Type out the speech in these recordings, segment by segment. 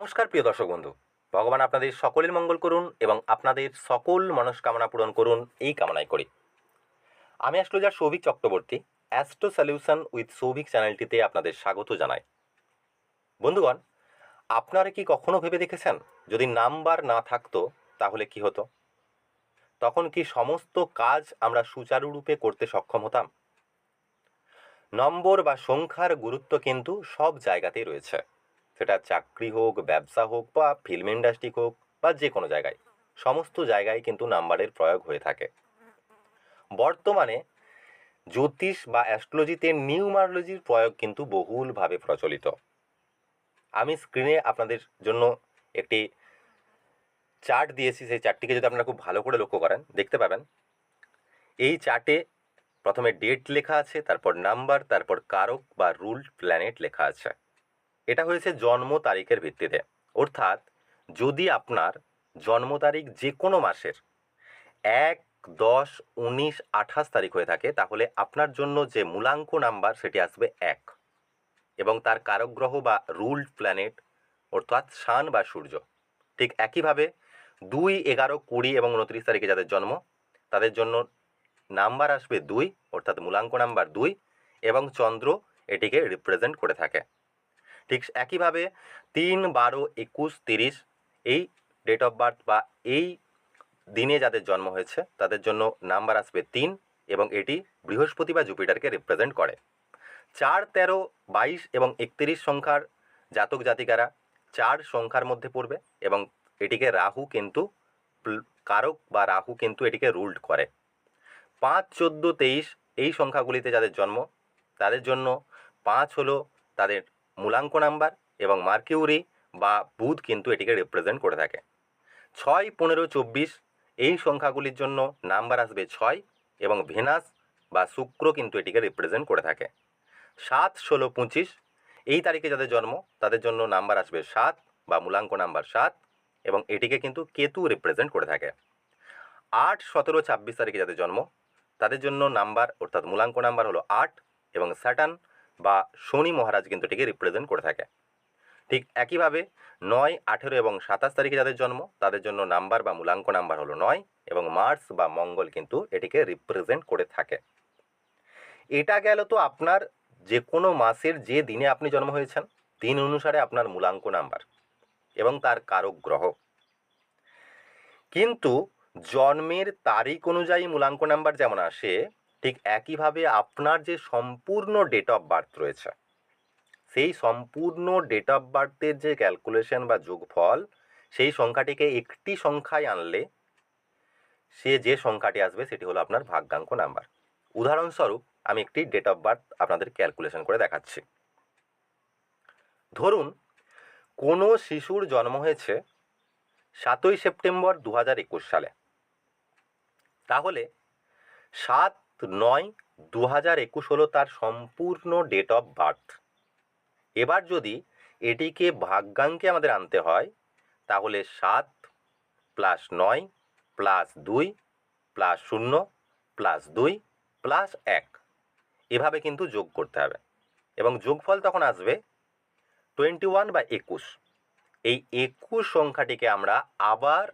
নমস্কার, প্রিয় দর্শক বন্ধু। ভগবান আপনাদের সকলের মঙ্গল করুন এবং আপনাদের সকল মনস্কামনা পূরণ করুন এই কামনাই করি। আমি astrologer Souvik Chakraborty, astro solution with Souvik চ্যানেলটিতে আপনাদের স্বাগত জানাই। বন্ধুগণ, আপনারা কি কখনো ভেবে দেখেছেন, যদি নাম্বার না থাকতো, তাহলে কি হতো? তখন কি সমস্ত কাজ আমরা সুচারুরূপে করতে সক্ষম হতাম? নম্বর বা সংখ্যার গুরুত্ব কিন্তু সব জায়গাতেই রয়েছে। সেটা চাকরি হোক, ব্যবসা হোক বা ফিল্ম ইন্ডাস্ট্রি হোক বা যে কোনো জায়গায়। সমস্ত জায়গায় কিন্তু নাম্বারের প্রয়োগ হয়ে থাকে। বর্তমানে জ্যোতিষ বা অ্যাস্ট্রোলজিতে নিউমারোলজির প্রয়োগ কিন্তু বহুলভাবে প্রচলিত। আমি স্ক্রিনে আপনাদের জন্য একটি চার্ট দিয়েছি, সেই চার্টটিকে যদি আপনারা খুব ভালো করে লক্ষ্য করেন, দেখতে পাবেন। এই চার্টে প্রথমে ডেট লেখা আছে, তারপর নাম্বার তারপর কারক বা রুল প্ল্যানেট লেখা আছে। এটা হয়েছে জন্ম তারিখের ভিত্তিতে। অর্থাৎ যদি আপনার জন্ম তারিখ যে কোনো মাসের এক, দশ, উনিশ, আঠাশ তারিখ হয়ে থাকে, তাহলে আপনার জন্য যে মূলাঙ্ক নাম্বার সেটি আসবে এক। এবং তার কারক গ্রহ বা রুল প্ল্যানেট, অর্থাৎ শান বা সূর্য। ঠিক একইভাবে দুই, এগারো, কুড়ি এবং উনত্রিশ তারিখে যাদের জন্ম, তাদের জন্য নাম্বার আসবে দুই, অর্থাৎ মূলাঙ্ক নাম্বার দুই, এবং চন্দ্র এটিকে রিপ্রেজেন্ট করে থাকে। ঠিক একইভাবে তিন বারো একুশ তিরিশ এই ডেট অফ বার্থ বা এই দিনে যাদের জন্ম হয়েছে, তাদের জন্য নাম্বার আসবে তিন এবং এটি বৃহস্পতি বা জুপিটারকে রিপ্রেজেন্ট করে। চার, তেরো, বাইশ এবং একত্রিশ সংখ্যার জাতক জাতিকারা চার সংখ্যার মধ্যে পড়বে এবং এটিকে রাহু কিন্তু কারক বা রাহু কিন্তু এটিকে রুল্ড করে। পাঁচ, চোদ্দ, তেইশ এই সংখ্যাগুলিতে যাদের জন্ম, তাদের জন্য পাঁচ হলো তাদের মূলাঙ্ক নাম্বার এবং মার্কিউরি বা বুধ কিন্তু এটিকে রিপ্রেজেন্ট করে থাকে। ছয়, পনেরো, চব্বিশ এই সংখ্যাগুলির জন্য নাম্বার আসবে ছয় এবং ভেনাস বা শুক্র কিন্তু এটিকে রিপ্রেজেন্ট করে থাকে। সাত, ষোলো, পঁচিশ এই তারিখে যাদের জন্ম, তাদের জন্য নাম্বার আসবে সাত বা মূলাঙ্ক নাম্বার সাত এবং এটিকে কিন্তু কেতু রিপ্রেজেন্ট করে থাকে। আট, সতেরো, ছাব্বিশ তারিখে যাদের জন্ম, তাদের জন্য নাম্বার অর্থাৎ মূলাঙ্ক নাম্বার হলো আট এবং স্যাটার্ন বা শনি মহারাজ কিন্তু এটিকে রিপ্রেজেন্ট করে থাকে। ঠিক একইভাবে নয়, আঠেরো এবং সাতাশ তারিখে যাদের জন্ম, তাদের জন্য নাম্বার বা মূলাঙ্ক নাম্বার হলো নয় এবং মার্স বা মঙ্গল কিন্তু এটিকে রিপ্রেজেন্ট করে থাকে। এটা গেল তো আপনার যে কোনো মাসের যে দিনে আপনি জন্ম হয়েছেন, দিন অনুসারে আপনার মূলাঙ্ক নাম্বার এবং তার কারক গ্রহ। কিন্তু জন্মের তারিখ অনুযায়ী মূলাঙ্ক নাম্বার যেমন আসে ঠিক একইভাবে আপনার যে সম্পূর্ণ ডেট অফ বার্থ রয়েছে, সেই সম্পূর্ণ ডেট অফ বার্থের যে ক্যালকুলেশন বা যোগফল, সেই সংখ্যাটিকে একটি সংখ্যায় আনলে, সে যে সংখ্যাটি আসবে সেটি হলো আপনার ভাগ্যাঙ্ক নাম্বার উদাহরণস্বরূপ, আমি একটি ডেট অফ বার্থ আপনাদের ক্যালকুলেশন করে দেখাচ্ছি। ধরুন, কোনো শিশুর জন্ম হয়েছে সাতই সেপ্টেম্বর দু হাজার একুশ সালে। তাহলে সাত নয় দু হাজার একুশ হলো তার সম্পূর্ণ ডেট অফ বার্থ এবার যদি এটিকে ভাগ্যাঙ্কে আমাদের আনতে হয়, তাহলে সাত প্লাস নয় প্লাস দুই প্লাস শূন্য প্লাস দুই প্লাস এক। এভাবে কিন্তু যোগ করতে হবে। এবং যোগফল তখন আসবে টোয়েন্টি ওয়ান বা একুশ। এই একুশ সংখ্যাটিকে আমরা আবার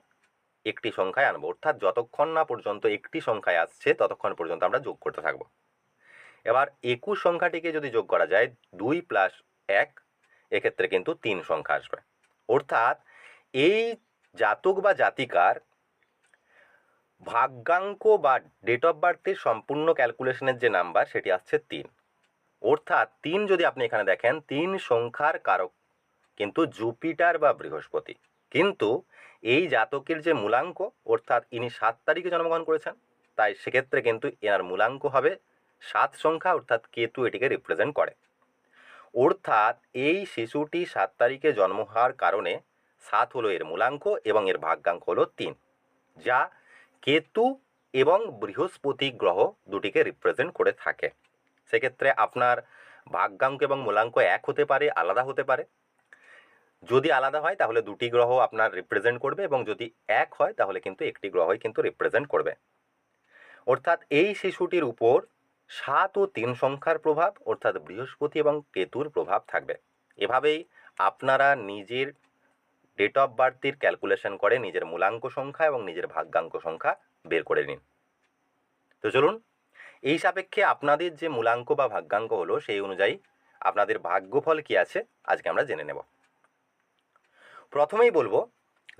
একটি সংখ্যায় আনব। অর্থাৎ যতক্ষণ না পর্যন্ত একটি সংখ্যায় আসছে, ততক্ষণ পর্যন্ত আমরা যোগ করতে থাকব। এবার একুশ সংখ্যাটিকে যদি যোগ করা যায়, দুই প্লাস এক, এক্ষেত্রে কিন্তু তিন সংখ্যা আসবে। অর্থাৎ এই জাতক বা জাতিকার ভাগ্যাঙ্ক বা ডেট অফ বার্থের সম্পূর্ণ ক্যালকুলেশনের যে নাম্বার সেটি আসছে তিন। অর্থাৎ তিন যদি আপনি এখানে দেখেন, তিন সংখ্যার কারক কিন্তু জুপিটার বা বৃহস্পতি। কিন্তু এই জাতকের যে মূলাঙ্ক, অর্থাৎ ইনি সাত তারিখে জন্মগ্রহণ করেছেন, তাই সেক্ষেত্রে কিন্তু এনার মূলাঙ্ক হবে সাত সংখ্যা, অর্থাৎ কেতু এটিকে রিপ্রেজেন্ট করে। অর্থাৎ এই শিশুটি সাত তারিখে জন্ম হওয়ার কারণে সাত হলো এর মূলাঙ্ক এবং এর ভাগ্যাঙ্ক হলো তিন, যা কেতু এবং বৃহস্পতি গ্রহ দুটিকে রিপ্রেজেন্ট করে থাকে। সেক্ষেত্রে আপনার ভাগ্যাঙ্ক এবং মূলাঙ্ক এক হতে পারে, আলাদা হতে পারে। যদি আলাদা হয়, তাহলে দুটি গ্রহ আপনার রিপ্রেজেন্ট করবে এবং যদি এক হয়, তাহলে কিন্তু একটি গ্রহই কিন্তু রিপ্রেজেন্ট করবে। অর্থাৎ এই শিশুটির উপর সাত ও তিন সংখ্যার প্রভাব, অর্থাৎ বৃহস্পতি এবং কেতুর প্রভাব থাকবে। এভাবেই আপনারা নিজের ডেট অফ বার্থের ক্যালকুলেশন করে নিজের মূলাঙ্ক সংখ্যা এবং নিজের ভাগ্যাঙ্ক সংখ্যা বের করে নিন। তো চলুন, এই সাপেক্ষে আপনাদের যে মূলাঙ্ক বা ভাগ্যাঙ্ক হলো, সেই অনুযায়ী আপনাদের ভাগ্যফল কি আছে, আজকে আমরা জেনে নেব। প্রথমেই বলব,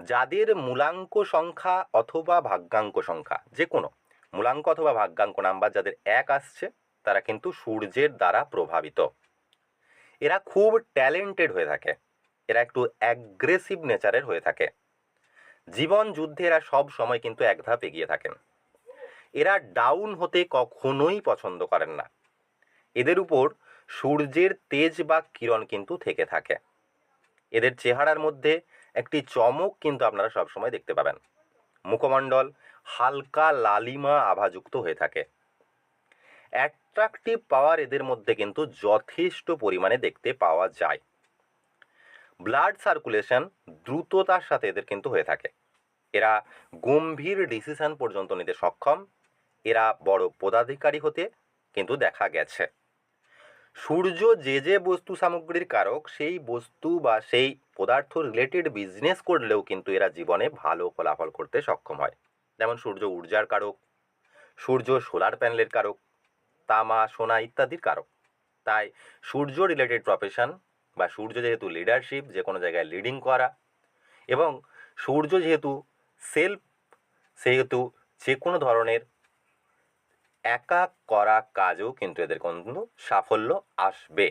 যাদের মূলাঙ্ক সংখ্যা অথবা ভাগ্যাঙ্ক সংখ্যা যে কোনো মূলাঙ্ক অথবা ভাগ্যাঙ্ক নাম্বার যাদের এক আসছে, তারা কিন্তু সূর্যের দ্বারা প্রভাবিত। এরা খুব ট্যালেন্টেড হয়ে থাকে। এরা একটু অ্যাগ্রেসিভ নেচারের হয়ে থাকে। জীবন যুদ্ধে এরা সব সময় কিন্তু এক ধাপ এগিয়ে থাকেন। এরা ডাউন হতে কখনোই পছন্দ করেন না। এদের উপর সূর্যের তেজ বা কিরণ কিন্তু থেকে থাকে। এদের চেহারার মধ্যে একটি চমক কিন্তু আপনারা সবসময় দেখতে পাবেন। মুখমণ্ডল হালকা লালিমা আভাযুক্ত হয়ে থাকে। অ্যাট্রাকটিভ পাওয়ার এদের মধ্যে কিন্তু যথেষ্ট পরিমাণে দেখতে পাওয়া যায়। ব্লাড সার্কুলেশন দ্রুততার সাথে এদের কিন্তু হয়ে থাকে। এরা গম্ভীর ডিসিশন পর্যন্ত নিতে সক্ষম। এরা বড় পদাধিকারী হতে কিন্তু দেখা গেছে। সূর্য যে যে বস্তু সামগ্রীর কারক, সেই বস্তু বা সেই পদার্থ রিলেটেড বিজনেস করলেও কিন্তু এরা জীবনে ভালো ফলাফল করতে সক্ষম হয়। যেমন সূর্য ঊর্জার কারক, সূর্য সোলার প্যানেলের কারক, তামা, সোনা ইত্যাদির কারক। তাই সূর্য রিলেটেড প্রফেশন বা সূর্য যেহেতু লিডারশিপ যে কোনো জায়গায় লিডিং করা এবং সূর্য যেহেতু সেলফ সেহেতু যে কোনো ধরনের একা করা কাজও কিন্তু এদের কিন্তু সাফল্য আসবে।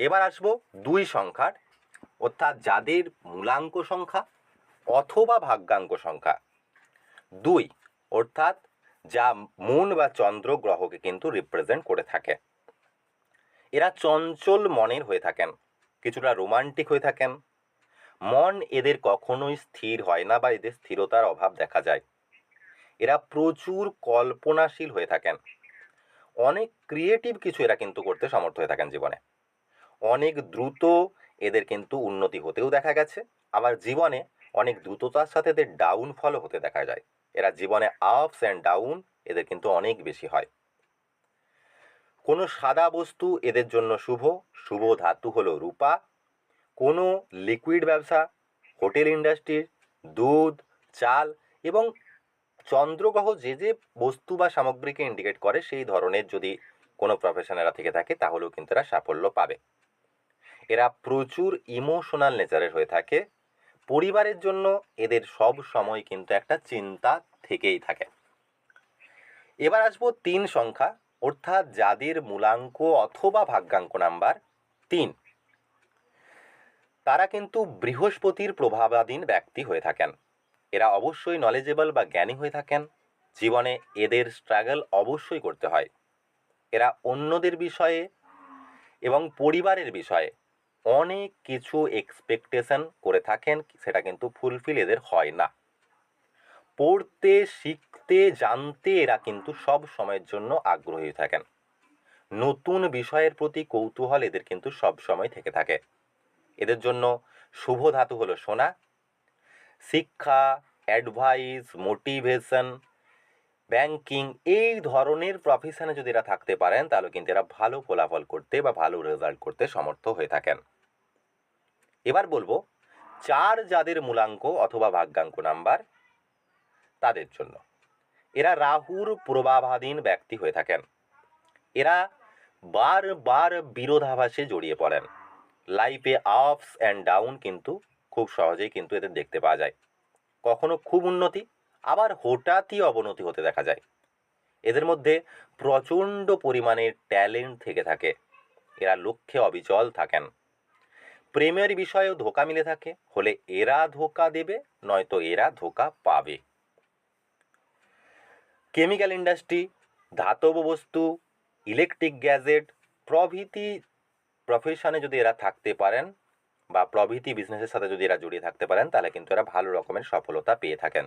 এবার আসব দুই সংখ্যার, অর্থাৎ যাদের মূলাঙ্ক সংখ্যা অথবা ভাগ্যাঙ্ক সংখ্যা। দুই, অর্থাৎ যা মুন বা চন্দ্র গ্রহকে কিন্তু রিপ্রেজেন্ট করে থাকে। এরা চঞ্চল মনের হয়ে থাকেন, কিছুটা রোমান্টিক হয়ে থাকেন। মন এদের কখনোই স্থির হয় না বা এদের স্থিরতার অভাব দেখা যায়। এরা প্রচুর কল্পনাশীল হয়ে থাকেন। অনেক ক্রিয়েটিভ কিছু এরা কিন্তু করতে সমর্থ হয়ে থাকেন জীবনে। অনেক দ্রুত এদের কিন্তু উন্নতি হতেও দেখা গেছে। আবার জীবনে অনেক দ্রুততার সাথে এদের ডাউন ফলও হতে দেখা যায়। এরা জীবনে আপস অ্যান্ড ডাউন এদের কিন্তু অনেক বেশি হয়। কোনো সাদা বস্তু এদের জন্য শুভ শুভ ধাতু হলো রূপা। কোনো লিকুইড ব্যবসা হোটেল ইন্ডাস্ট্রির দুধ, চাল এবং চন্দ্রগ্রহ যে যে বস্তু বা সামগ্রীকে ইন্ডিকেট করে, সেই ধরনের যদি কোনো প্রফেশনেরা থেকে থাকে, তাহলেও কিন্তু এরা সাফল্য পাবে। এরা প্রচুর ইমোশনাল নেচারের হয়ে থাকে। পরিবারের জন্য এদের সব সময় কিন্তু একটা চিন্তা থেকেই থাকে। এবার আসব তিন সংখ্যা, অর্থাৎ যাদের মূলাঙ্ক অথবা ভাগ্যাঙ্ক নাম্বার তিন। তারা কিন্তু বৃহস্পতির প্রভাবাধীন ব্যক্তি হয়ে থাকেন। এরা অবশ্যই নলেজেবল বা জ্ঞানী হয়ে থাকেন। জীবনে এদের স্ট্রাগল অবশ্যই করতে হয়। এরা অন্যদের বিষয়ে এবং পরিবারের বিষয়ে অনেক কিছু এক্সপেকটেশন করে থাকেন, সেটা কিন্তু ফুলফিল এদের হয় না। পড়তে, শিখতে, জানতে এরা কিন্তু সব সময়ের জন্য আগ্রহী থাকেন। নতুন বিষয়ের প্রতি কৌতূহল এদের কিন্তু সব সময় থেকে থাকে। এদের জন্য শুভ ধাতু হলো সোনা শিক্ষা অ্যাডভাইস মোটিভেশন ব্যাংকিং এই ধরনের প্রফেশনে যদি এরা থাকতে পারেন, তাহলে কিন্তু এরা ভালো ফলাফল করতে বা ভালো রেজাল্ট করতে সমর্থ হয়ে থাকেন। এবার বলব, চার যাদের মূলাঙ্ক অথবা ভাগ্যাঙ্ক নাম্বার তাদের জন্য। এরা রাহুর প্রভাবাধীন ব্যক্তি হয়ে থাকেন। এরা বারবার বিরোধাভাসে জড়িয়ে পড়েন। লাইফে আপস অ্যান্ড ডাউন কিন্তু খুব সহজেই কিন্তু এদের দেখতে পাওয়া যায়। কখনো খুব উন্নতি, আবার হঠাৎই অবনতি হতে দেখা যায়। এদের মধ্যে প্রচণ্ড পরিমাণে ট্যালেন্ট থেকে থাকে। এরা লক্ষ্যে অবিচল থাকেন। প্রেমের বিষয়েও ধোকা মিলে থাকে, হলে এরা ধোকা দেবে, নয়তো এরা ধোকা পাবে। কেমিক্যাল ইন্ডাস্ট্রি, ধাতব বস্তু, ইলেকট্রিক গ্যাজেট প্রভৃতি প্রফেশনে যদি এরা থাকতে পারেন বা প্রভৃতি বিজনেসের সাথে যদি এরা জড়িয়ে থাকতে পারেন, তাহলে কিন্তু এরা ভালো রকমের সফলতা পেয়ে থাকেন।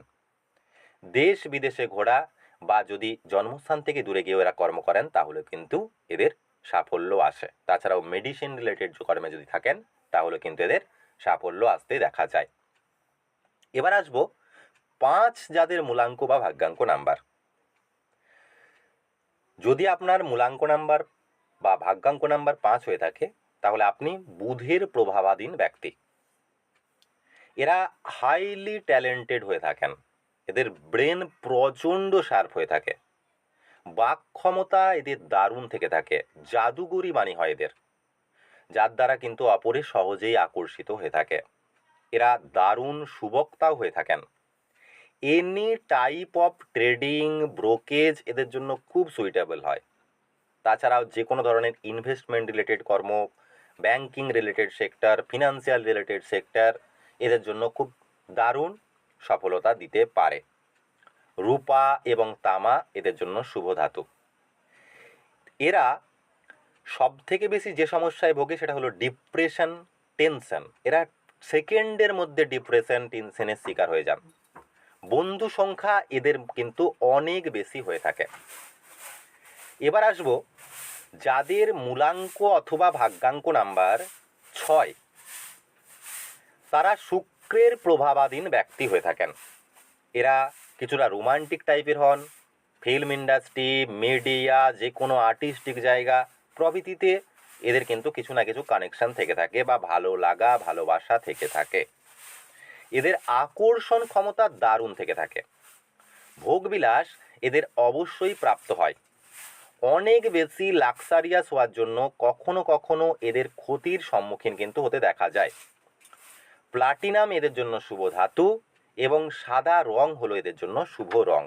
দেশ বিদেশে ঘোরা বা যদি জন্মস্থান থেকে দূরে গিয়েও এরা কর্ম করেন তাহলে কিন্তু এদের সাফল্য আসে। তাছাড়াও মেডিসিন রিলেটেড যে কর্মে যদি থাকেন তাহলে কিন্তু এদের সাফল্য আসতে দেখা যায়। এবার আসব পাঁচ যাদের মূলাঙ্ক বা ভাগ্যাঙ্ক নাম্বার। যদি আপনার মূলাঙ্ক নাম্বার বা ভাগ্যাঙ্ক নাম্বার পাঁচ হয়ে থাকে তাহলে আপনি বুধের প্রভাবাধীন ব্যক্তি। এরা হাইলি ট্যালেন্টেড হয়ে থাকেন। এদের ব্রেন প্রচণ্ড শার্প হয়ে থাকে। বাক ক্ষমতা এদের দারুণ থেকে থাকে। জাদুগরি বাণী হয় এদের। যার দ্বারা কিন্তু অপরে সহজেই আকর্ষিত হয়ে থাকে। এরা দারুণ সুবক্তাও হয়ে থাকেন। Any type of trading brokerage এদের জন্য খুব সুইটেবল হয়। তাছাড়াও যে কোনো ধরনের ইনভেস্টমেন্ট রিলেটেড কর্ম banking related sector financial related sector এদের জন্য খুব দারুণ সফলতা দিতে পারে। রূপা এবং তামা এদের জন্য শুভ ধাতু। এরা সব থেকে বেশি যে সমস্যায় ভোগে সেটা হলো ডিপ্রেশন টেনশন এরা সেকেন্ডের মধ্যে ডিপ্রেশন টেনশনের শিকার হয়ে যান। বন্ধু সংখ্যা এদের কিন্তু অনেক বেশি হয়ে থাকে। এবার আসব যাদের মূলাঙ্ক অথবা ভাগ্যাঙ্ক নাম্বার ছয়, তারা শুক্রের প্রভাবাধীন ব্যক্তি হয়ে থাকেন। এরা কিছুটা রোমান্টিক টাইপের হন। ফিল্ম ইন্ডাস্ট্রি, মিডিয়া যে কোনো আর্টিস্টিক জায়গা, প্রভৃতিতে এদের কিন্তু কিছু না কিছু কানেকশন থেকে থাকে বা ভালো লাগা, ভালোবাসা থেকে থাকে। এদের আকর্ষণ ক্ষমতা দারুণ থেকে থাকে। ভোগবিলাস এদের অবশ্যই প্রাপ্ত হয়। অনেক বেশি লাক্সারিয়াস হওয়ার জন্য কখনো কখনো এদের ক্ষতির সম্মুখীন কিন্তু হতে দেখা যায়। প্লাটিনাম এদের জন্য শুভ ধাতু এবং সাদা রং হলো এদের জন্য শুভ রং।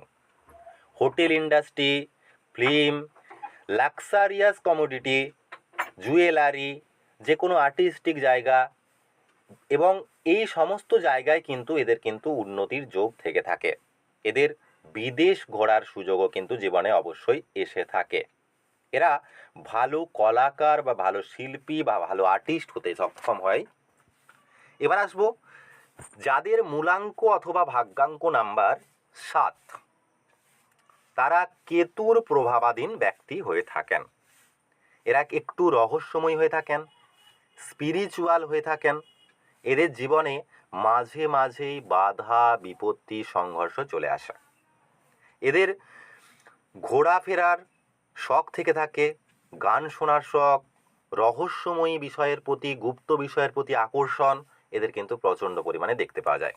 Hotel industry film luxurious commodity jewellery যে কোনো আর্টিস্টিক জায়গা এবং এই সমস্ত জায়গায় কিন্তু এদের কিন্তু উন্নতির যোগ থেকে থাকে। এদের বিদেশ ঘোরার সুযোগও কিন্তু জীবনে অবশ্যই এসে থাকে। এরা ভালো কলাকার বা ভালো শিল্পী বা ভালো আর্টিস্ট হতে সক্ষম হয়। এবার আসব যাদের মূলাঙ্ক অথবা ভাগ্যাঙ্ক নাম্বার সাত। তারা কেতুর প্রভাবাধীন ব্যক্তি হয়ে থাকেন। এরা একটু রহস্যময় হয়ে থাকেন স্পিরিচুয়াল হয়ে থাকেন। এদের জীবনে মাঝে মাঝেই বাধা, বিপত্তি, সংঘর্ষ চলে আসে। এদের ঘোরাফেরার শখ থেকে থাকে, গান শোনার শখ, রহস্যময়ী বিষয়ের প্রতি, গুপ্ত বিষয়ের প্রতি আকর্ষণ এদের কিন্তু প্রচণ্ড পরিমাণে দেখতে পাওয়া যায়।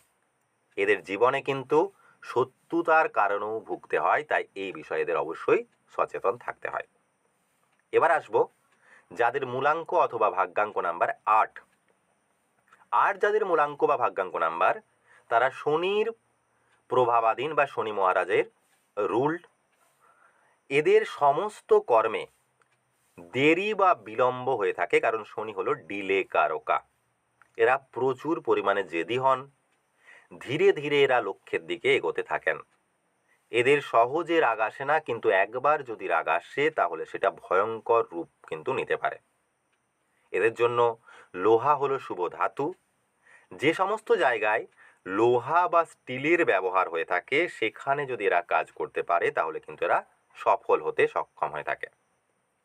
এদের জীবনে কিন্তু শত্রুতার কারণেও ভুগতে হয়, তাই এই বিষয়ে এদের অবশ্যই সচেতন থাকতে হয়। এবার আসব যাদের মূলাঙ্ক অথবা ভাগ্যাঙ্ক নাম্বার আট। আর যাদের মূলাঙ্ক বা ভাগ্যাঙ্ক নাম্বার, তারা শনির প্রভাবাধীন বা শনি মহারাজের রুল্ড। এদের সমস্ত কর্মে দেরি বা বিলম্ব হয়ে থাকে, কারণ শনি হলো ডিলে কারকা। এরা প্রচুর পরিমাণে জেদি হন। ধীরে ধীরে এরা লক্ষ্যের দিকে এগোতে থাকেন। এদের সহজে রাগ আসে না, কিন্তু একবার যদি রাগ আসে, তাহলে সেটা ভয়ঙ্কর রূপ কিন্তু নিতে পারে। এদের জন্য লোহা হলো শুভ ধাতু। যে সমস্ত জায়গায় লোহা বা স্টিলের ব্যবহার হয়ে থাকে। সেখানে যদি এরা কাজ করতে পারে, তাহলে কিন্তু এরা সফল হতে সক্ষম হয়ে থাকে।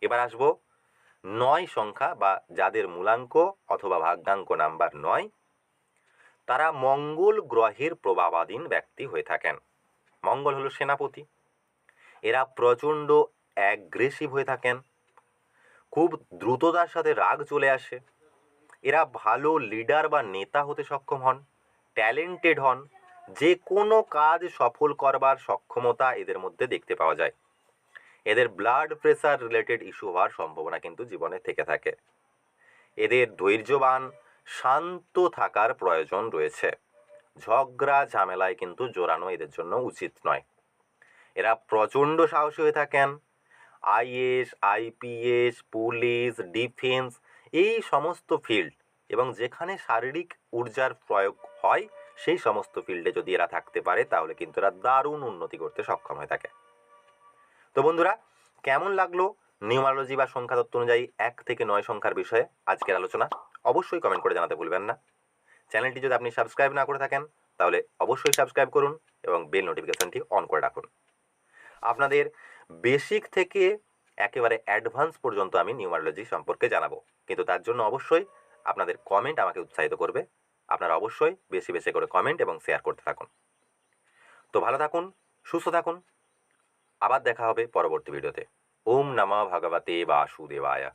এবার আসব নয় সংখ্যা বা যাদের মূলাঙ্ক অথবা ভাগ্যাঙ্ক নাম্বার নয়, তারা মঙ্গল গ্রহের প্রভাবাধীন ব্যক্তি হয়ে থাকেন। মঙ্গল হলো সেনাপতি। এরা প্রচণ্ড অ্যাগ্রেসিভ হয়ে থাকেন। খুব দ্রুততার সাথে রাগ চলে আসে। এরা ভালো লিডার বা নেতা হতে সক্ষম হন। ট্যালেন্টেড হন, যে কোনো কাজ সফল করবার সক্ষমতা এদের মধ্যে দেখতে পাওয়া যায়। এদের ব্লাড প্রেশার রিলেটেড ইস্যু হওয়ার সম্ভাবনা কিন্তু জীবনে থেকে থাকে। এদের ধৈর্যবান, শান্ত থাকার প্রয়োজন রয়েছে। ঝগড়া, ঝামেলায় কিন্তু জোরানো এদের জন্য উচিত নয়। এরা প্রচণ্ড সাহসী হয়ে থাকেন। আইএস, আইপিএস, পুলিশ, ডিফেন্স, এই সমস্ত ফিল্ড এবং যেখানে শারীরিক ঊর্জার প্রয়োগ হয়, সেই সমস্ত ফিল্ডে যদি এরা থাকতে পারে, তাহলে কিন্তু এরা দারুণ উন্নতি করতে সক্ষম হয়ে থাকে। তো বন্ধুরা, কেমন লাগল নিউমারোলজি বা সংখ্যা তত্ত্ব অনুযায়ী এক থেকে নয় সংখ্যার বিষয়ে আজকের আলোচনা? অবশ্যই কমেন্ট করে জানাতে ভুলবেন না। চ্যানেলটি যদি আপনি সাবস্ক্রাইব না করে থাকেন, তাহলে অবশ্যই সাবস্ক্রাইব করুন এবং বেল নোটিফিকেশনটি অন করে রাখুন। আপনাদের বেসিক থেকে একেবারে অ্যাডভান্স পর্যন্ত আমি নিউমারোলজি সম্পর্কে জানাব। কিন্তু তার জন্য অবশ্যই আপনাদের কমেন্ট আমাকে উৎসাহিত করবে। আপনারা অবশ্যই বেশি বেশি করে কমেন্ট এবং শেয়ার করতে থাকুন। তো ভালো থাকুন, সুস্থ থাকুন। আবার দেখা হবে পরবর্তী ভিডিওতে ওম নমা ভগবতে বাসুদেবায়।